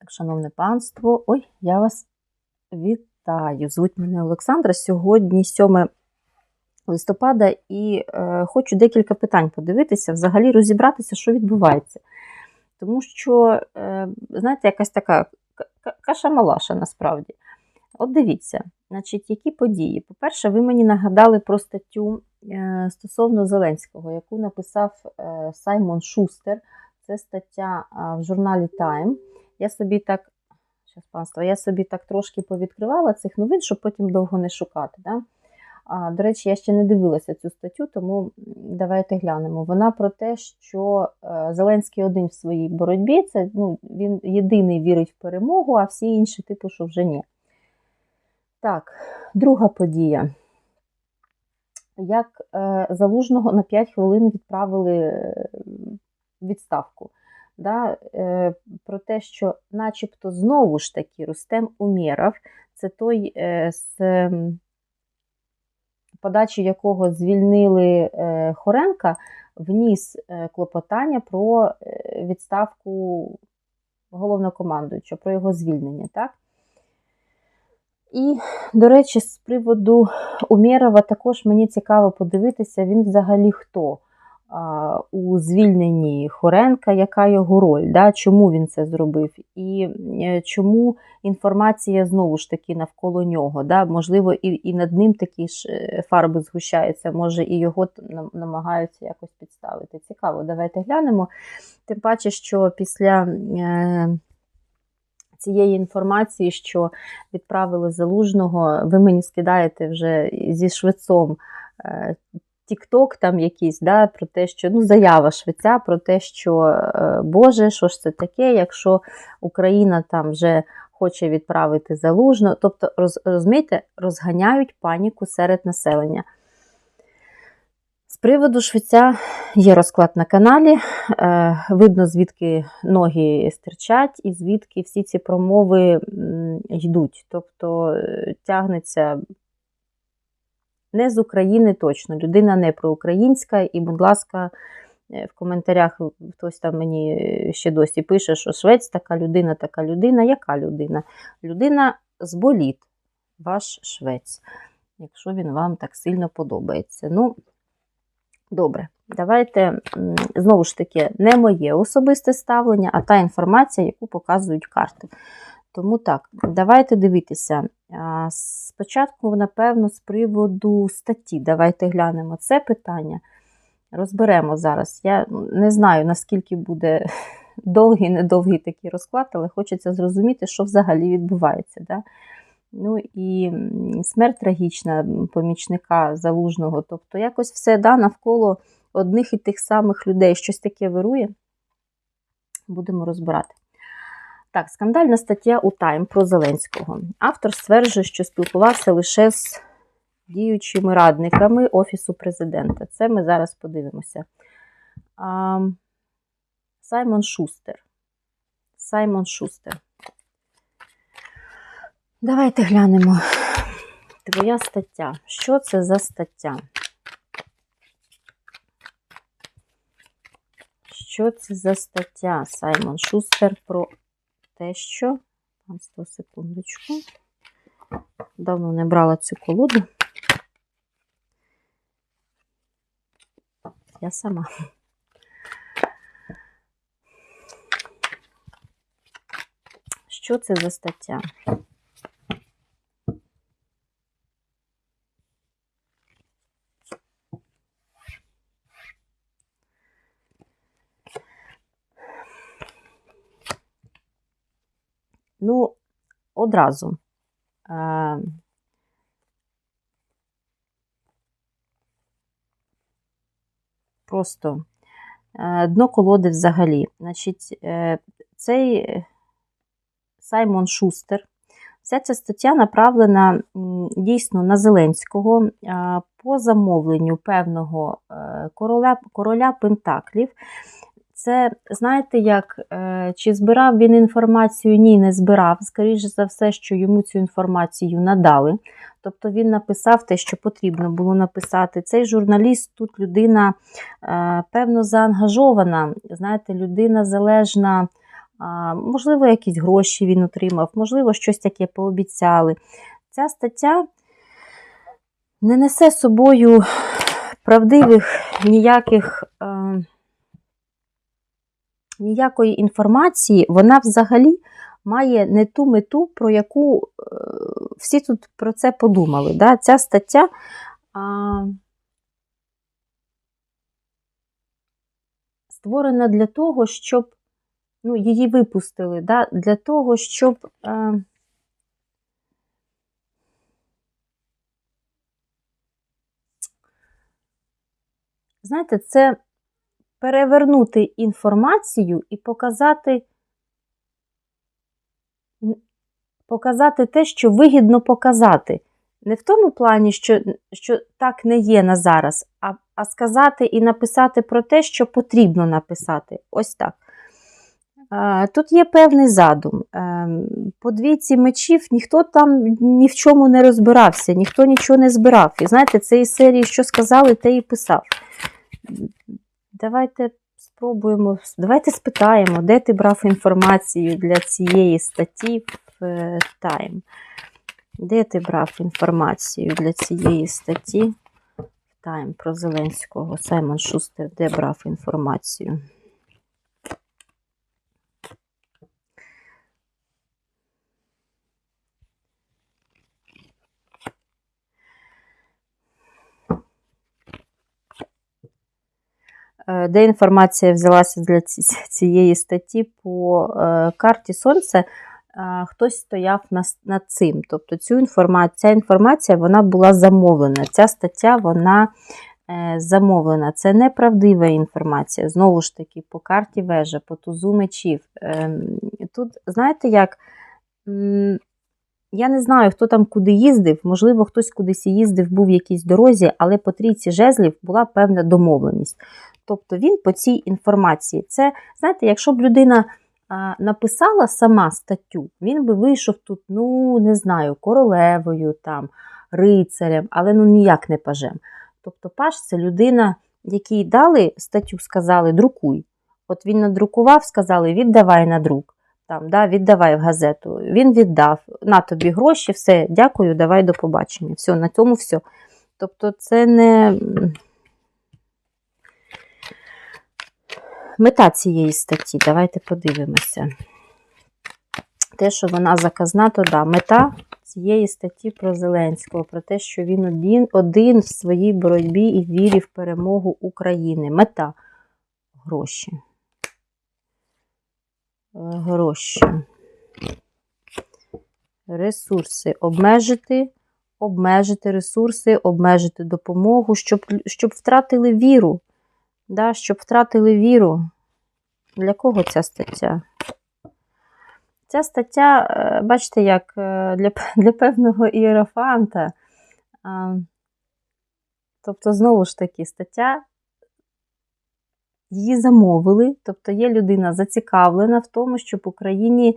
Так, шановне панство, ой, я вас вітаю. Звуть мене Олександра. Сьогодні 7 листопада, і е, хочу декілька питань подивитися, взагалі розібратися, що відбувається. Тому що, е, знаєте, якась така каша-малаша насправді. От дивіться, значить, які події. По-перше, ви мені нагадали про статтю е, стосовно Зеленського, яку написав е, Саймон Шустер. Це стаття в журналі Time. Я собі так, панство, я собі так трошки повідкривала цих новин, щоб потім довго не шукати. Да? А, До речі, я ще не дивилася цю статтю, тому давайте глянемо. Вона про те, що е, Зеленський один в своїй боротьбі, це ну, він єдиний вірить в перемогу, а всі інші, типу, що вже ні. Так, друга подія. Як е, залужного на 5 хвилин відправили відставку да, е, про те, що начебто знову ж таки Рустем Умєров, це той, е, з подачі якого звільнили е, Хоренка, вніс е, клопотання про е, відставку головнокомандуючого, про його звільнення. так? І, до речі, з приводу Умєрова також мені цікаво подивитися, він взагалі хто у звільненні Хоренка, яка його роль, да, чому він це зробив, і е, чому інформація знову ж таки навколо нього. Да, Можливо, і і над ним такі ж е, фарби згущаються, може, і його намагаються якось підставити. Цікаво, давайте глянемо. Тим паче, що після. Е, Цієї інформації, що відправили залужного, ви мені скидаєте вже зі швецом Тікток там якийсь, да, про те, що ну, заява швеця про те, що е, Боже, що ж це таке, якщо Україна там вже хоче відправити залужно. Тобто, роз, розумієте, розганяють паніку серед населення. З приводу швеця є розклад на каналі. Е, видно, звідки ноги стирчать, і звідки всі ці промови йдуть. Тобто е, тягнеться не з України точно. Людина не проукраїнська, і, будь ласка, е, в коментарях хтось там мені е, ще досі пише, що швець така людина, така людина. Яка людина? Людина з боліт, ваш швець, якщо він вам так сильно подобається. Ну, добре, давайте знову ж таки, не моє особисте ставлення, а та інформація, яку показують карти. Тому так, давайте дивитися. Спочатку, напевно, з приводу статті. Давайте глянемо це питання. Розберемо зараз. Я не знаю, наскільки буде довгий, недовгий такий розклад, але хочеться зрозуміти, що взагалі відбувається. Да? Ну і смерть трагічна помічника залужного. Тобто, якось все да, навколо одних і тих самих людей щось таке вирує. Будемо розбирати. Так, скандальна стаття у Тайм про Зеленського. Автор стверджує, що спілкувався лише з діючими радниками Офісу президента. Це ми зараз подивимося. А, Саймон Шустер. Саймон Шустер. Давайте глянемо. Твоя стаття. Що це за стаття? Що це за стаття Саймон Шустер про те, що. Панство, секундочку. Давно не брала цю колоду. Я сама. Що це за стаття? Ну, одразу. Е, Просто е, дно колоди взагалі. Значить, е, цей Саймон Шустер. Вся ця стаття направлена дійсно на Зеленського по замовленню певного короля короля Пентаклів. Це, знаєте, як, е, чи збирав він інформацію? Ні, не збирав. Скоріше за все, що йому цю інформацію надали. Тобто він написав те, що потрібно було написати. Цей журналіст тут людина, е, певно, заангажована, знаєте, людина залежна можливо, якісь гроші він отримав, можливо, щось таке пообіцяли. Ця стаття не несе собою правдивих ніяких. Е, ніякої інформації, вона взагалі має не ту мету, про яку е, всі тут про це подумали. Да? Ця стаття а, створена для того, щоб ну, її випустили, да? для того, щоб. Е, Знаєте, це перевернути інформацію і показати, показати те, що вигідно показати. Не в тому плані, що що так не є на зараз, а, а сказати і написати про те, що потрібно написати. Ось так. Тут є певний задум. По двійці мечів ніхто там ні в чому не розбирався, ніхто нічого не збирав. І знаєте, це із серії, що сказали, те і писав. Давайте спробуємо, давайте спитаємо, де ти брав інформацію для цієї статті в Time. Де ти брав інформацію для цієї статті в Time про Зеленського? Саймон Шустер, де брав інформацію? Де інформація взялася для цієї статті по е, карті Сонця, хтось стояв над цим. Тобто цю інформацію, ця інформація вона була замовлена. Ця стаття вона е, замовлена. Це неправдива інформація. Знову ж таки, по карті вежа, по тузу мечів. Ем, тут, знаєте, як. Я не знаю, хто там куди їздив, можливо, хтось кудись їздив, був в якійсь дорозі, але по трійці жезлів була певна домовленість. Тобто він по цій інформації. Це, знаєте, якщо б людина написала сама статтю, він би вийшов тут, ну, не знаю, королевою, там, рицарем, але ну ніяк не пажем. Тобто, паж це людина, якій дали статтю, сказали, друкуй. От він надрукував, сказали, віддавай на друк. Там, да, Віддавай в газету. Він віддав, на тобі гроші, все, дякую, давай до побачення. Все, на цьому все. Тобто, це не. Мета цієї статті, давайте подивимося. Те, що вона заказна, то да, мета цієї статті про Зеленського, про те, що він один один в своїй боротьбі і вірі в перемогу України. Мета гроші. Гроші. Ресурси. Обмежити, обмежити ресурси, обмежити допомогу, щоб, щоб втратили віру да, щоб втратили віру. Для кого ця стаття? Ця стаття, е, бачите, як е, для для певного іерофанта. Тобто, знову ж таки, стаття її замовили, тобто є людина зацікавлена в тому, щоб Україні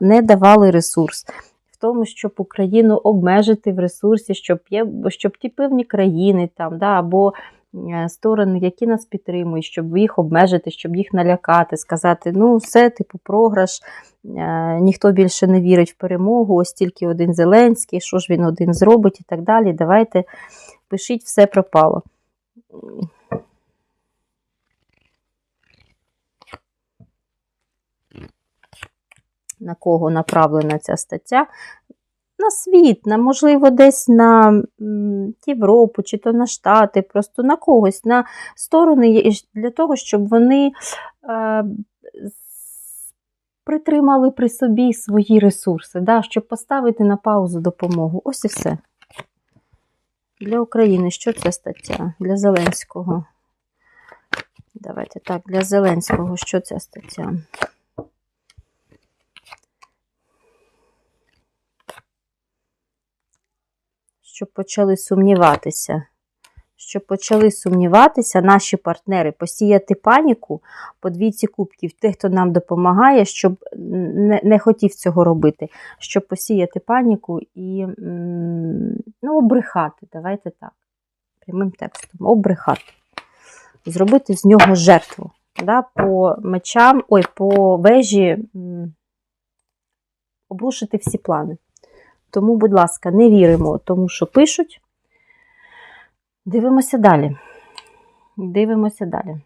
не давали ресурс, в тому, щоб Україну обмежити в ресурсі, щоб є, щоб ті певні країни там, да, або сторони, які нас підтримують, щоб їх обмежити, щоб їх налякати, сказати, ну, все, типу, програш, е, ніхто більше не вірить в перемогу, ось тільки один Зеленський, що ж він один зробить і так далі. Давайте пишіть, все пропало. На кого направлена ця стаття? На світ, на, можливо, десь на Європу чи то на Штати, просто на когось, на сторони для того, щоб вони е, притримали при собі свої ресурси, да, щоб поставити на паузу допомогу. Ось і все. Для України що це стаття? Для Зеленського. Давайте так, для Зеленського що ця стаття? Щоб почали сумніватися. Щоб почали сумніватися наші партнери, посіяти паніку по двійці кубків, тих, хто нам допомагає, щоб не не хотів цього робити, щоб посіяти паніку і ну, обрехати. Давайте так, прямим текстом, обрехати. Зробити з нього жертву. да, по мечам, ой, по вежі обрушити всі плани. Тому, будь ласка, не віримо тому, що пишуть. Дивимося далі. Дивимося далі.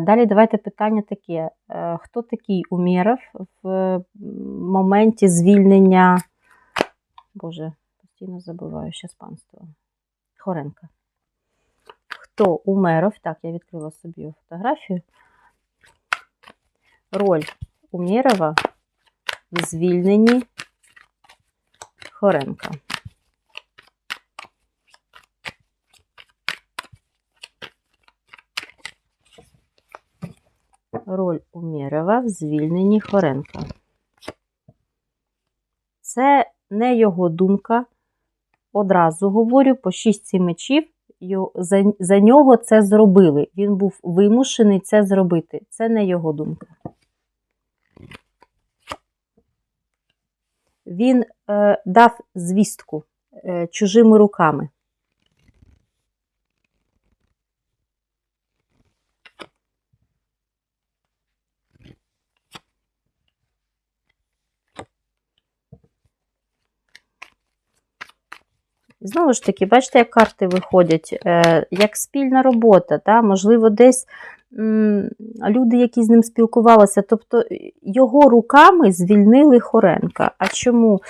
Далі давайте питання таке: Е, хто такий Умєров в моменті звільнення? Боже, постійно забуваю ще з панства. Хоренка. Хто Умеров? Так, я відкрила собі фотографію. Роль Умєрова в звільненні Хоренка. Роль Умєрова в звільненні Хоренка. Це не його думка. Одразу говорю, по шістці мечів за, нього це зробили. Він був вимушений це зробити. Це не його думка. Він е, дав звістку е, чужими руками. Знову ж таки, бачите, як карти виходять, е, як спільна робота, та? можливо, десь люди, які з ним спілкувалися, тобто його руками звільнили Хоренка. А чому?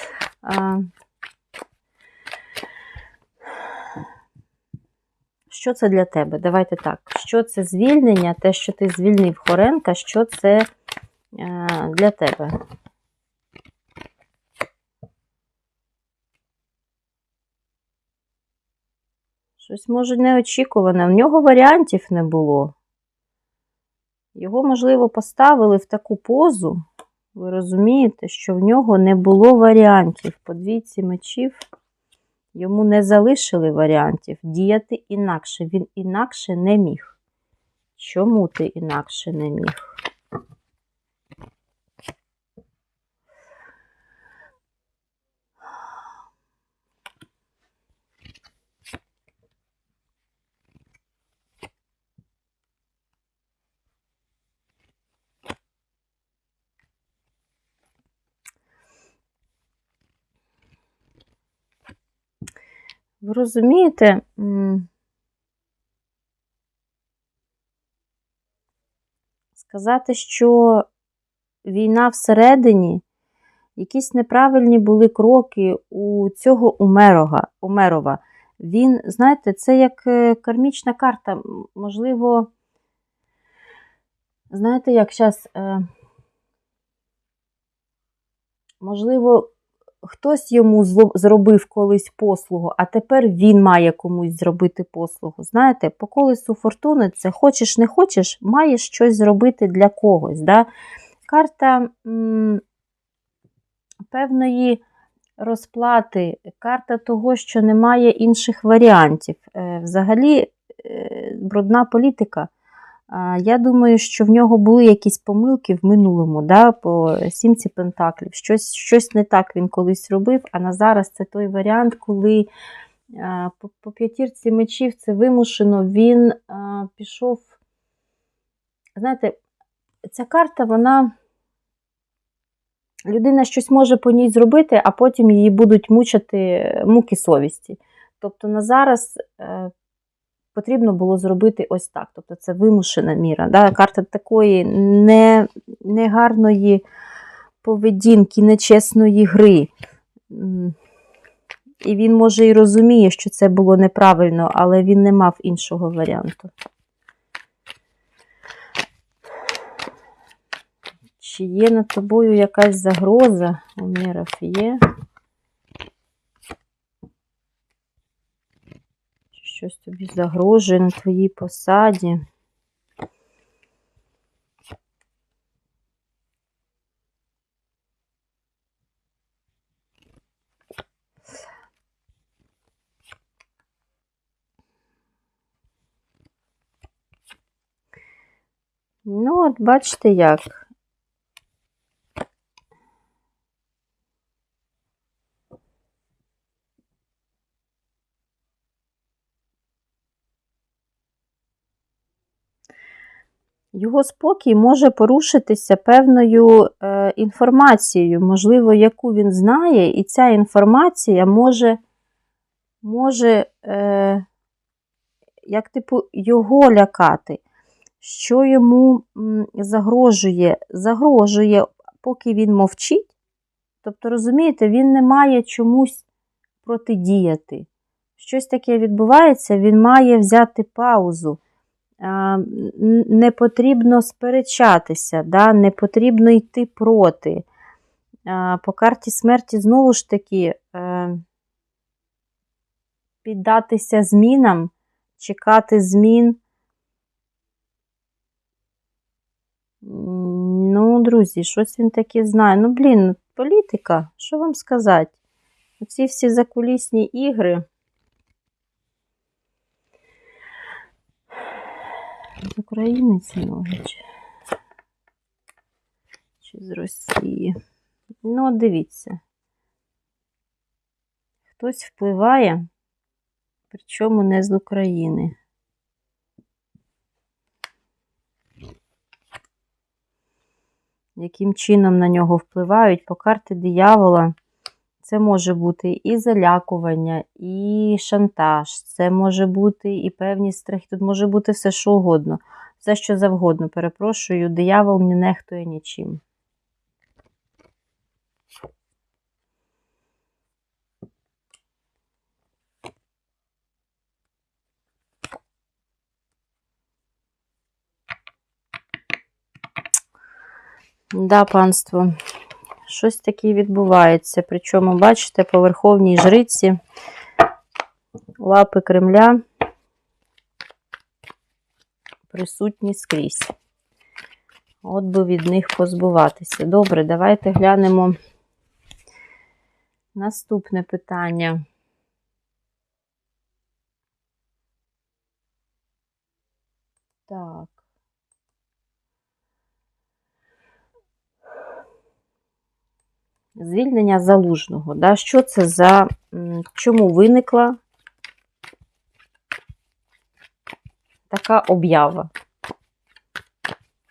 Що це для тебе? Давайте так. Що це звільнення, те, що ти звільнив Хоренка, що це е, для тебе? Щось, може, неочікуване. В нього варіантів не було. Його, можливо, поставили в таку позу. Ви розумієте, що в нього не було варіантів. По двійці мечів йому не залишили варіантів діяти інакше. Він інакше не міг. Чому ти інакше не міг? Ви розумієте? Сказати, що війна всередині, якісь неправильні були кроки у цього Умерога, Умерова. Він, знаєте, це як е, кармічна карта. Можливо, знаєте, як зараз, можливо, хтось йому зробив колись послугу, а тепер він має комусь зробити послугу. Знаєте, по колесу фортуни це хочеш не хочеш, маєш щось зробити для когось. Да? Карта м, певної розплати, карта того, що немає інших варіантів. Е, Взагалі, е, брудна політика. Я думаю, що в нього були якісь помилки в минулому, да, по сімці пентаклів. Щось, щось не так він колись робив, а на зараз це той варіант, коли по, по п'ятірці мечів це вимушено, він а, пішов. Знаєте, ця карта, вона. Людина щось може по ній зробити, а потім її будуть мучити муки совісті. Тобто на зараз е, потрібно було зробити ось так. Тобто це вимушена міра. Да? Карта такої не, негарної поведінки, нечесної гри. І він, може, і розуміє, що це було неправильно, але він не мав іншого варіанту. Чи є над тобою якась загроза? У міров є. Щось тобі загрожує на твоїй посаді. Ну, от бачите як. Його спокій може порушитися певною е, інформацією, можливо, яку він знає, і ця інформація може, може е, як типу, його лякати. Що йому загрожує? Загрожує, поки він мовчить. Тобто, розумієте, він не має чомусь протидіяти. Щось таке відбувається, він має взяти паузу. Не потрібно сперечатися, да? не потрібно йти проти. По карті смерті знову ж таки е, піддатися змінам, чекати змін. Ну, друзі, щось він таке знає. Ну, блін, політика, що вам сказати? Оці всі закулісні ігри. України ці ноги чи, чи з Росії. Ну, дивіться. Хтось впливає, причому не з України. Яким чином на нього впливають по карті диявола. Це може бути і залякування, і шантаж, це може бути і певні страхи. Тут може бути все, що угодно, все, що завгодно. Перепрошую, диявол не нехтує нічим. Да, панство. Щось таке відбувається. Причому, бачите, по верховній жриці лапи Кремля присутні скрізь. От би від них позбуватися. Добре, давайте глянемо наступне питання. Так. Звільнення залужного. Да? Що це за. Чому виникла така об'ява?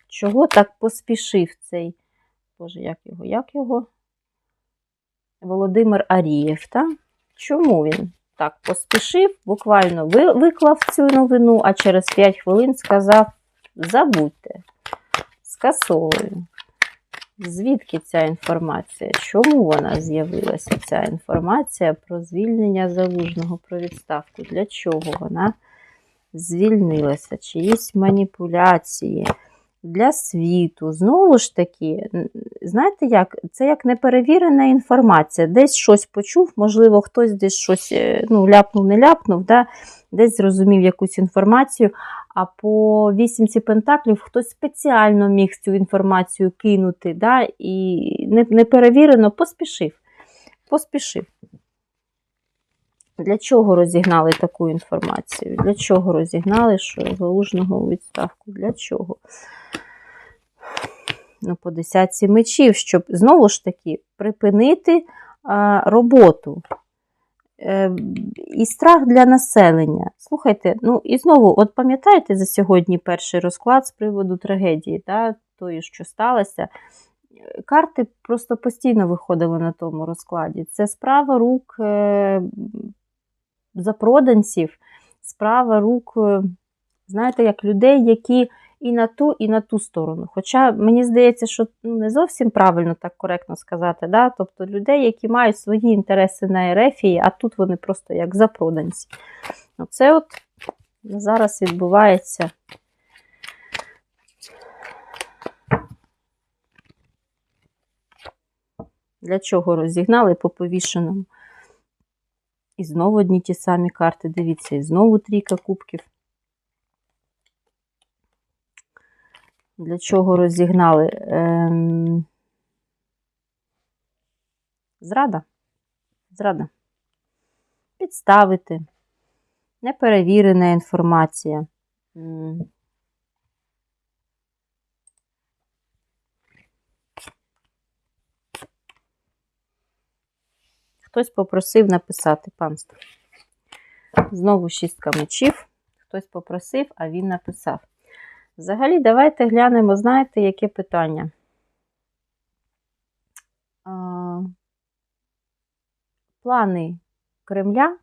Чого так поспішив цей. Боже, як його? Як його? Володимир Арієв, так? Чому він так поспішив? Буквально виклав цю новину, а через 5 хвилин сказав: забудьте, скасовую. Звідки ця інформація? Чому вона з'явилася, ця інформація про звільнення залужного, про відставку? Для чого вона звільнилася? Чиїсь маніпуляції для світу? Знову ж таки, знаєте як? Це як неперевірена інформація. Десь щось почув, можливо, хтось десь щось е, ну, ляпнув, не ляпнув, да? десь зрозумів якусь інформацію. А по вісімці пентаклів хтось спеціально міг цю інформацію кинути, да, і не, не перевірено поспішив. Поспішив. Для чого розігнали таку інформацію? Для чого розігнали, що залужного у відставку? Для чого? Ну, по десятці мечів, щоб знову ж таки припинити а, роботу. Е, і страх для населення. Слухайте, ну і знову, от пам'ятаєте за сьогодні перший розклад з приводу трагедії, та, тої, що сталося? Карти просто постійно виходили на тому розкладі. Це справа рук е, запроданців, справа рук, е, знаєте, як людей, які і на ту, і на ту сторону. Хоча мені здається, що не зовсім правильно так коректно сказати. Да? Тобто людей, які мають свої інтереси на Ерефії, а тут вони просто як запроданці. Оце от зараз відбувається. Для чого розігнали по повішеному? І знову одні ті самі карти. Дивіться, і знову трійка кубків. Для чого розігнали? Ем... Зрада. Зрада. Підставити. Неперевірена інформація. Хтось попросив написати панство. Знову шістка мечів. Хтось попросив, а він написав. Взагалі, давайте глянемо, знаєте, яке питання. Плани Кремля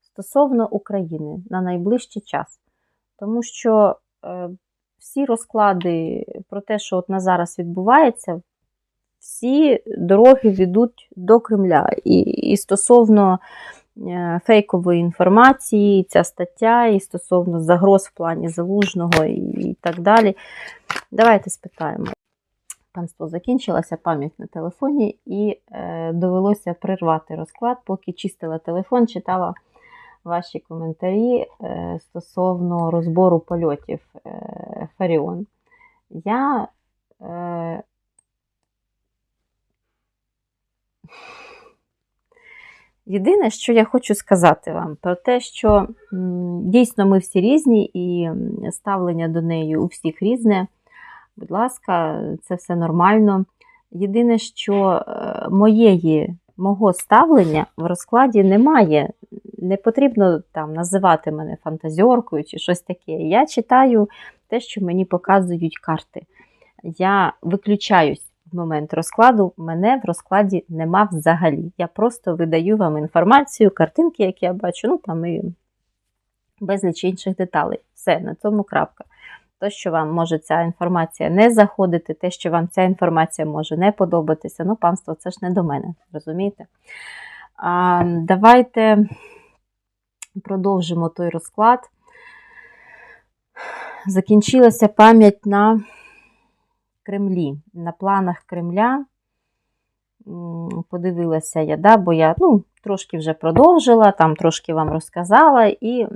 стосовно України на найближчий час. Тому що е, всі розклади про те, що от на зараз відбувається, всі дороги ведуть до Кремля. І, і стосовно е, фейкової інформації, ця стаття, і стосовно загроз в плані залужного і, і так далі. Давайте спитаємо. Панство закінчилася пам'ять на телефоні, і е, довелося прервати розклад, поки чистила телефон, читала ваші коментарі е, стосовно розбору польотів е, Фаріон. Я е, Єдине, що я хочу сказати вам, про те, що дійсно ми всі різні, і ставлення до неї у всіх різне. Будь ласка, це все нормально. Єдине, що е, моєї, мого ставлення в розкладі немає. Не потрібно там називати мене фантазіоркою чи щось таке. Я читаю те, що мені показують карти. Я виключаюсь момент розкладу, мене в розкладі нема взагалі. Я просто видаю вам інформацію, картинки, які я бачу, ну там і безліч інших деталей. Все, на цьому крапка. То, що вам може ця інформація не заходити, те, що вам ця інформація може не подобатися, ну, панство, це ж не до мене, розумієте? А, Давайте продовжимо той розклад. Закінчилася пам'ять на Кремлі, на планах Кремля. Подивилася я, да, бо я ну, трошки вже продовжила, там трошки вам розказала, і,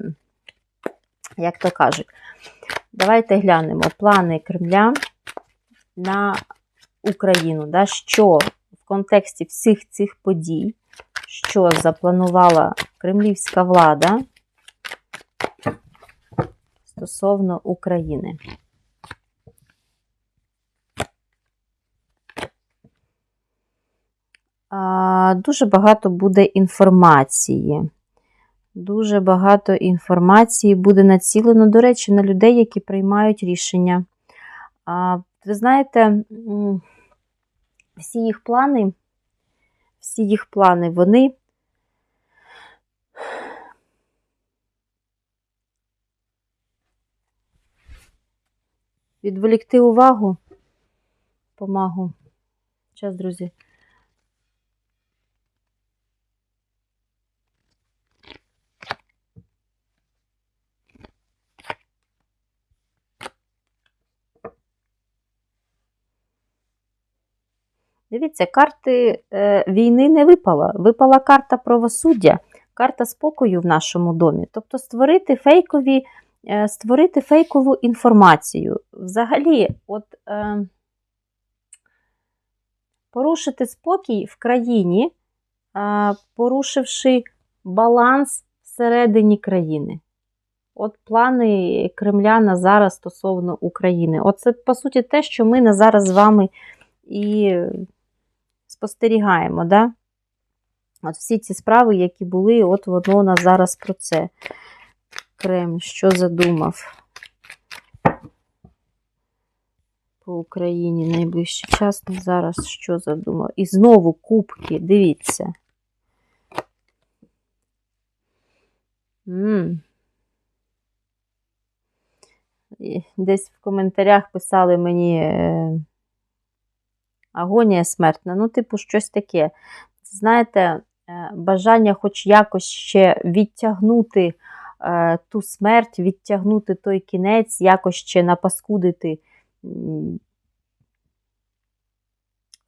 як то кажуть, давайте глянемо плани Кремля на Україну. Да, Що в контексті всіх цих подій, що запланувала кремлівська влада стосовно України. А, Дуже багато буде інформації. Дуже багато інформації буде націлено, до речі, на людей, які приймають рішення. А, Ви знаєте, всі їх плани, всі їх плани, вони відволікти увагу, помагу. Час, друзі. Дивіться, карти е, війни не випала. Випала карта правосуддя, карта спокою в нашому домі. Тобто створити фейкові, е, створити фейкову інформацію. Взагалі, от е, порушити спокій в країні, е, порушивши баланс всередині країни. От плани Кремля на зараз стосовно України. Оце, по суті, те, що ми на зараз з вами і спостерігаємо, да? От всі ці справи, які були, от воно у нас зараз про це. Кремль, що задумав по Україні найближчий час, ну, зараз що задумав. І знову кубки, дивіться. М. Десь в коментарях писали мені. е, агонія смертна, ну, типу, щось таке. Знаєте, е, бажання хоч якось ще відтягнути е, ту смерть, відтягнути той кінець, якось ще напаскудити,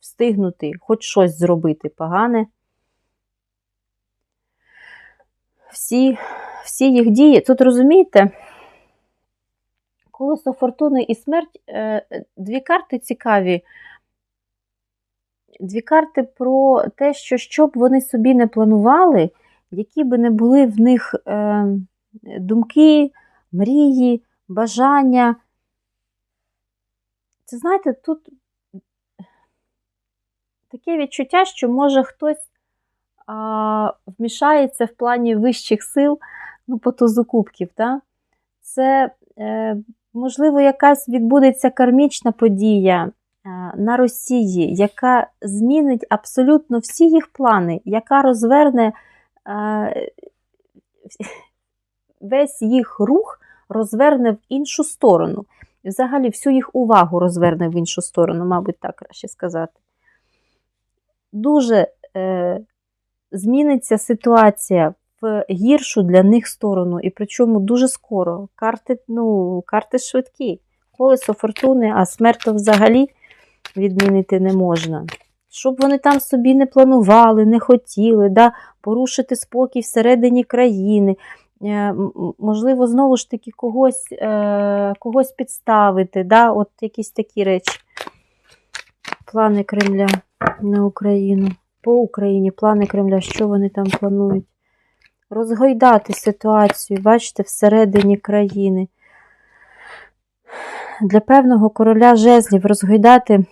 встигнути, хоч щось зробити погане. Всі, всі їх дії, тут розумієте, колесо фортуни і смерть е, дві карти цікаві дві карти про те, що що б вони собі не планували, які би не були в них е, думки, мрії, бажання. Це знаєте, тут таке відчуття, що може хтось а, вмішається в плані вищих сил, ну, по тузу? Це е, можливо, якась відбудеться кармічна подія на Росії, яка змінить абсолютно всі їх плани, яка розверне е, весь їх рух розверне в іншу сторону. Взагалі, всю їх увагу розверне в іншу сторону, мабуть, так краще сказати. Дуже е, зміниться ситуація в гіршу для них сторону, і причому дуже скоро. Карти, ну, карти швидкі. Колесо фортуни, а смерть взагалі відмінити не можна. Щоб вони там собі не планували, не хотіли, да, порушити спокій всередині країни, е, можливо, знову ж таки когось, е, когось підставити, да, от якісь такі речі. Плани Кремля на Україну. По Україні плани Кремля, що вони там планують? Розгойдати ситуацію, бачите, всередині країни. Для певного короля жезлів розгойдати,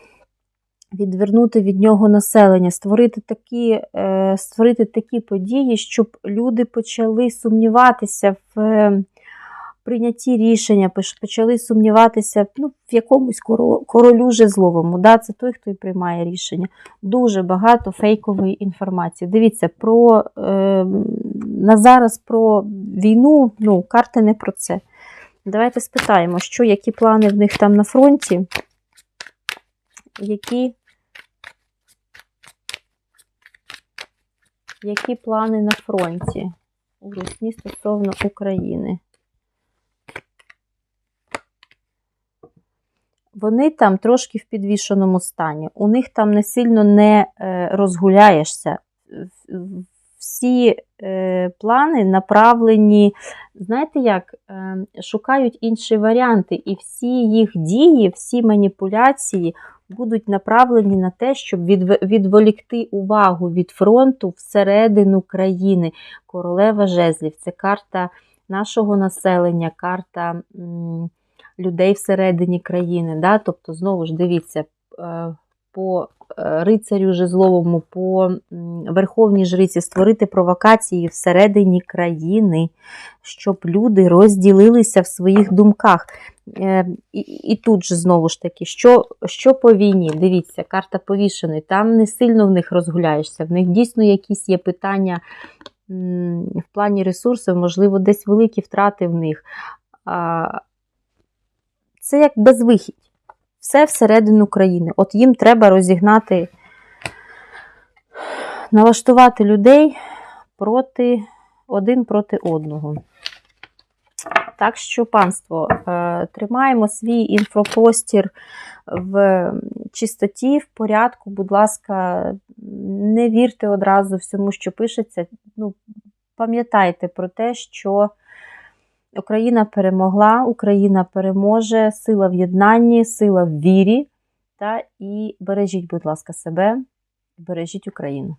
відвернути від нього населення, створити такі, е, створити такі події, щоб люди почали сумніватися в е, прийнятті рішення, почали сумніватися ну, в якомусь коро- королю жезловому. Да? Це той, хто і приймає рішення. Дуже багато фейкової інформації. Дивіться, про, е, на зараз про війну, ну, карти не про це. Давайте спитаємо, що, які плани в них там на фронті, які, які плани на фронті у Русні стосовно України. Вони там трошки в підвішеному стані. У них там не сильно не е, розгуляєшся. Всі е, плани направлені, знаєте як, е, шукають інші варіанти, і всі їх дії, всі маніпуляції будуть направлені на те, щоб відволікти увагу від фронту всередину країни. Королева жезлів це карта нашого населення, карта людей всередині країни. Да? Тобто, знову ж дивіться, е, по е, рицарю жезловому, по верховній жриці створити провокації всередині країни, щоб люди розділилися в своїх думках. Е, І, і тут же знову ж таки, що, що по війні? Дивіться, карта повішений, там не сильно в них розгуляєшся, в них дійсно якісь є питання в плані ресурсів, можливо, десь великі втрати в них. Це як безвихідь. Все всередину країни. От їм треба розігнати, налаштувати людей проти один проти одного. Так що, панство, е, тримаємо свій інфопростір в чистоті, в порядку. Будь ласка, не вірте одразу всьому, що пишеться. Ну, пам'ятайте про те, що Україна перемогла, Україна переможе, сила в єднанні, сила в вірі. Та, і бережіть, будь ласка, себе, бережіть Україну.